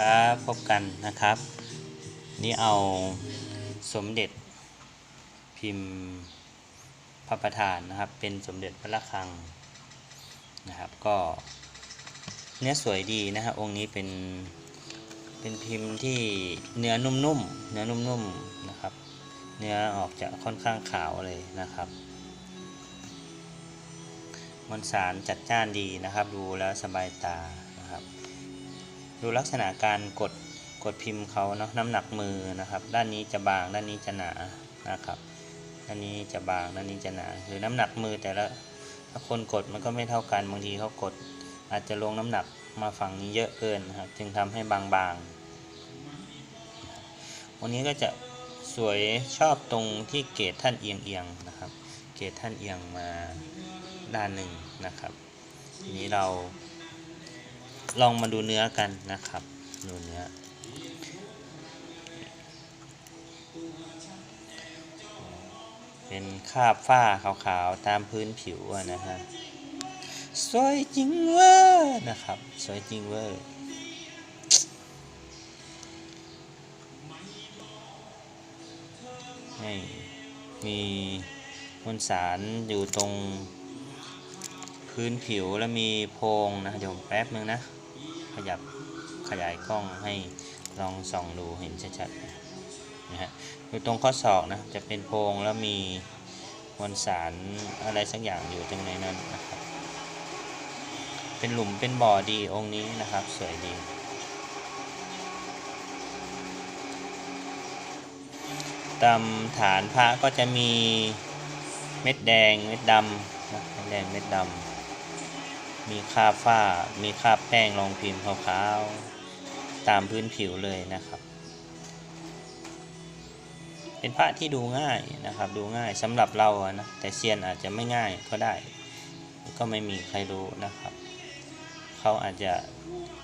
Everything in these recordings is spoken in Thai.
ครับพบกันนะครับ นี่เอาสมเด็จพิมพ์พระประธานนะครับ เป็นสมเด็จพระระฆังนะครับ ก็เนื้อสวยดีนะฮะองค์นี้เป็นเป็นพิมพ์ที่เนื้อนุ่มๆเนื้อนุ่มๆนะครับ เนื้อออกจะค่อนข้างขาวเลยนะครับมวลสารจัดจ้านดีนะครับ ดูแล้วสบายตา ดูลักษณะการกดกดพิมพ์เขาเนาะน้ำหนักมือนะครับ ด้านนี้จะบางด้านนี้จะหนานะครับ ด้านนี้จะบางด้านนี้จะหนาคือน้ำหนักมือแต่ละถ้าคนกดมันก็ไม่เท่ากันบางทีเขากด อาจจะลงน้ำหนักมาฝั่งนี้เยอะเกินนะครับ จึงทำให้บางๆวันนี้ก็จะสวยชอบตรงที่เกรดท่านเอียงๆนะครับ เกรดท่านเอียงมาด้านหนึ่งนะครับ ทีนี้เรา ลองมาดูเนื้อกันนะครับ ดูเนื้อ เป็นคราบฝ้าขาวๆ ตามพื้นผิวนะฮะ สวยจริงเวอร์นะครับ สวยจริงเวอร์นี่มีมวลสารอยู่ตรงพื้นผิวแล้วมีโพรงนะ เดี๋ยวแป๊บนึงนะ ขยับขยายกล้องให้ลองส่องดูเห็นชัดๆนะฮะอยู่ตรงข้อศอกนะจะเป็นโพรงแล้วมีมวลสารอะไรสักอย่างอยู่ตรงในนั้นนะครับ เป็นหลุมเป็นบ่อดีองค์นี้นะครับ สวยดี ตามฐานพระก็จะมีเม็ดแดงเม็ดดำนะเม็ดแดงเม็ดดำ มีคราบฝ้า มีคราบแป้งรองพิมพ์ขาวๆ ตามพื้นผิวเลยนะครับ เป็นพระที่ดูง่ายนะครับ ดูง่ายสำหรับเรานะ แต่เซียนอาจจะไม่ง่ายก็ได้ ก็ไม่มีใครรู้นะครับ เขาอาจจะ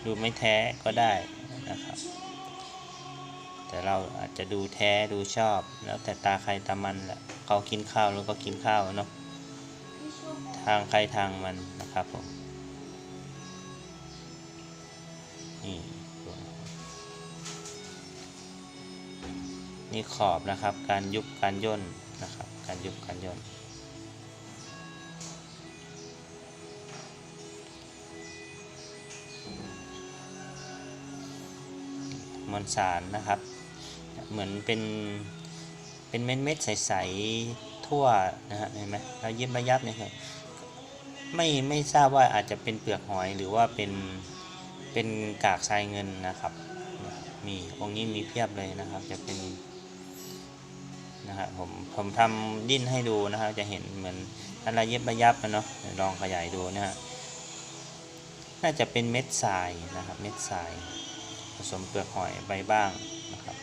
ดูไม่แท้ก็ได้นะครับ แต่เราอาจจะดูแท้ดูชอบ แล้วแต่ตาใครตามันแหละเขากินข้าวแล้วก็กินข้าวเนาะทางใครทางมันนะครับผม นี่นี่ขอบนะครับ การยุบการย่นนะครับ การยุบการย่นมวลสารนะครับ เหมือนเป็นเป็นเม็ดเม็ดใสๆทั่วนะฮะเห็นไหมแล้วยิบระยับเนี่ยครับไม่ไม่ทราบว่าอาจจะเป็นเปลือกหอยหรือว่าเป็น เป็นกากทรายเงินนะครับ มีองค์นี้มีเพียบเลยนะครับ จะเป็นนะฮะผมผมทำดิ้นให้ดูนะครับ จะเห็นเหมือนอะไรยิบระยับนะเนาะลองขยายดูนะฮะน่าจะเป็นเม็ดทรายนะครับ เม็ดทราย ผสมเปลือกหอยไปบ้างนะครับ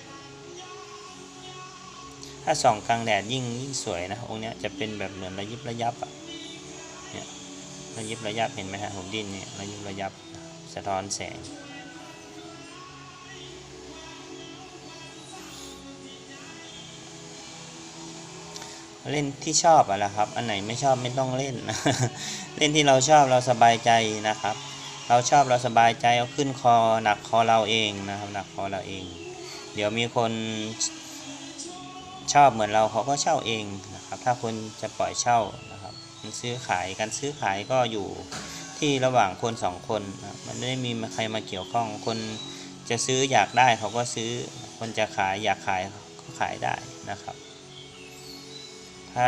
ถ้าส่องกลางแดดยิ่งยิ่งสวยนะองค์นี้จะเป็นแบบเหมือนระยิบระยับอะเนี่ยระยิบระยับเห็นไหมฮะผมดิ้นเนี่ยระยิบระยับ สะท้อนแสง เล่นที่ชอบอะละครับ อันไหนไม่ชอบไม่ต้องเล่น เล่นที่เราชอบเราสบายใจนะครับ เราชอบเราสบายใจเอาขึ้นคอหนักคอเราเองนะครับหนักคอเราเอง เดี๋ยวมีคนชอบเหมือนเราเขาก็เช่าเองนะครับ ถ้าคนจะปล่อยเช่านะครับมันซื้อขายการซื้อขายก็อยู่ ที่ระหว่างคนสองคนมันไม่ได้มีใครมาเกี่ยวข้อง คนจะซื้ออยากได้เขาก็ซื้อ คนจะขายอยากขายก็ขายได้นะครับ ถ้า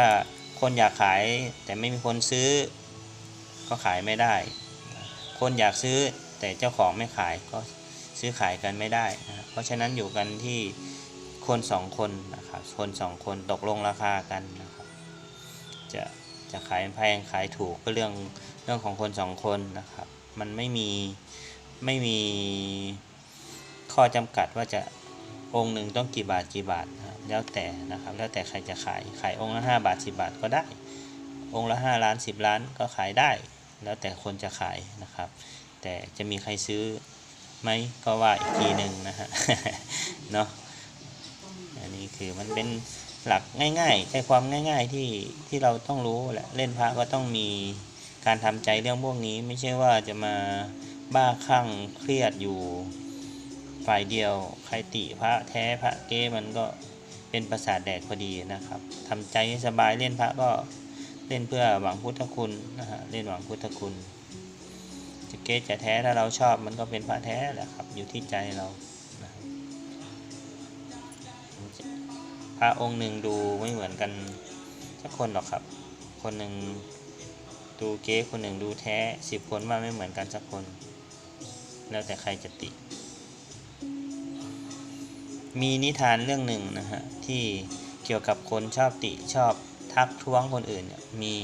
คนอยากขายแต่ไม่มีคนซื้อ ก็ขายไม่ได้ คนอยากซื้อแต่เจ้าของไม่ขายก็ซื้อขายกันไม่ได้นะเพราะฉะนั้นอยู่กันที่คนสองคนนะครับ คนสองคนตกลงราคากันนะครับ จะจะขายแพงขายถูกก็เรื่อง รื่องของคนสองคนนะครับ มันไม่มีไม่มีข้อจำกัดว่าจะองค์หนึ่งต้องกี่บาทกี่บาทนะครับแล้วแต่นะครับ แล้วแต่ใครจะขายขายองค์ละห้าบาทสิบาทก็ได้ องค์ละห้าล้านสิบล้านก็ขายได้ แล้วแต่คนจะขายนะครับ แต่จะมีใครซื้อไหมก็ว่าอีกทีหนึ่งนะฮะเนาะอันนี้คือมันเป็นหลักง่ายๆใจความง่าย ๆที่ที่เราต้องรู้แหละเล่นพระก็ต้องมี การทำใจเรื่องพวกนี้ไม่ใช่ว่าจะมาบ้าคลั่งเครียดอยู่ฝ่ายเดียวใครติพระแท้พระเก้มันก็เป็นประสาทแดกพอดีนะครับทำใจให้สบายเล่นพระก็เล่นเพื่อหวังพุทธคุณนะฮะเล่นหวังพุทธคุณจะเก๊จะแท้ถ้าเราชอบมันก็เป็นพระแท้แหละครับ อยู่ที่ใจเรานะพระองค์หนึ่งดูไม่เหมือนกันสักคนหรอกครับ คนหนึ่ง ดูเก๊คนหนึ่งดูแท้สิบคนว่าไม่เหมือนกันสักคน แล้วแต่ใครจะติ มีนิทานเรื่องหนึ่งนะฮะ ที่เกี่ยวกับคนชอบติชอบทักท้วงคนอื่นเนี่ยมี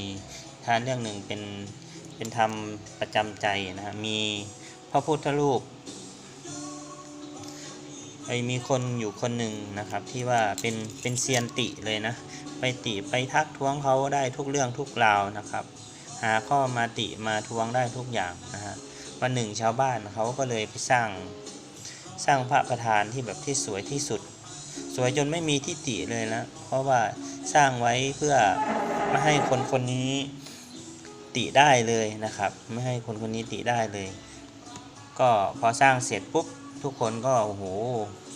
นิทานเรื่องหนึ่งเป็นเป็นธรรมประจำใจนะฮะมีพระพุทธรูปไอ้มีคนอยู่คนหนึ่งนะครับที่ว่าเป็นเป็นเซียนติเลยนะ ไปติไปทักท้วงเขาได้ทุกเรื่องทุกราวนะครับ หาข้อมาติมาทวงได้ทุกอย่างนะฮะวันหนึ่งชาวบ้านเขาก็เลยไปสร้างสร้างพระประธานที่แบบที่สวยที่สุด สวยจนไม่มีที่ติเลยนะ เพราะว่าสร้างไว้เพื่อไม่ให้คนคนนี้ติได้เลยนะครับ ไม่ให้คนคนนี้ติได้เลย ก็พอสร้างเสร็จปุ๊บทุกคนก็โอ้โห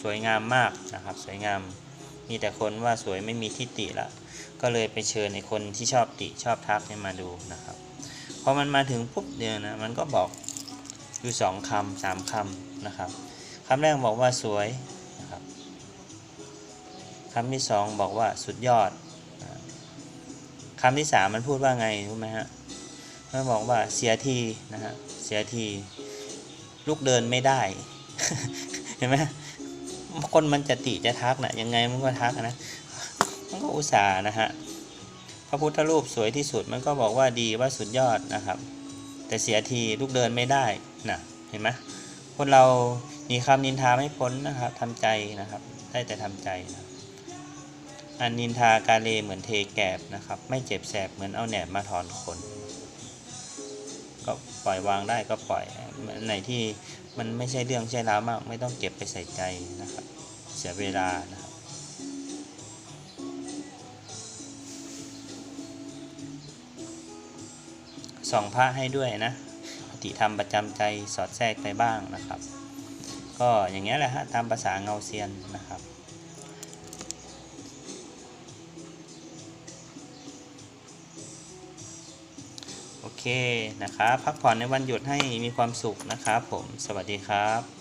สวยงามมากนะครับ สวยงาม มีแต่คนว่าสวยไม่มีที่ติละ ก็เลยไปเชิญในคนที่ชอบติชอบทักเนี่ยมาดูนะครับ พอมันมาถึงปุ๊บเดียวนะ มันก็บอกอยู่สองคำสามคำนะครับคำแรกบอกว่าสวยนะครับคำที่สองบอกว่าสุดยอดคำที่สามมันพูดว่าไงรู้ไหมฮะมันบอกว่าเสียทีนะฮะเสียทีลูกเดินไม่ได้ เห็นไหม คนมันจะติจะทักนะยังไงมันก็ทักนะมันก็อุตส่าห์นะฮะพระพุทธรูปสวยที่สุดมันก็บอกว่าดีว่าสุดยอดนะครับ แต่เสียทีลูกเดินไม่ได้นะเห็นไหมคนเรามีคำนินทาไม่พ้นนะครับทำใจนะครับ ได้แต่ทำใจนะอันนินทากาเลเหมือนเทแกบนะครับ ไม่เจ็บแสบเหมือนเอาแหนบมาถอนขนก็ปล่อยวางได้ก็ปล่อยอันไหนที่ มันไม่ใช่เรื่องใช่ราวมาก ไม่ต้องเก็บไปใส่ใจนะครับ เสียเวลานะครับส่องพระให้ด้วยนะปฏิธรรมประจำใจสอดแทรกไปบ้างนะครับ ก็อย่างเงี้ยแหละฮะตามภาษาเงาเซียนนะครับ เคนะครับ พักผ่อนในวันหยุดให้มีความสุขนะครับผม สวัสดีครับ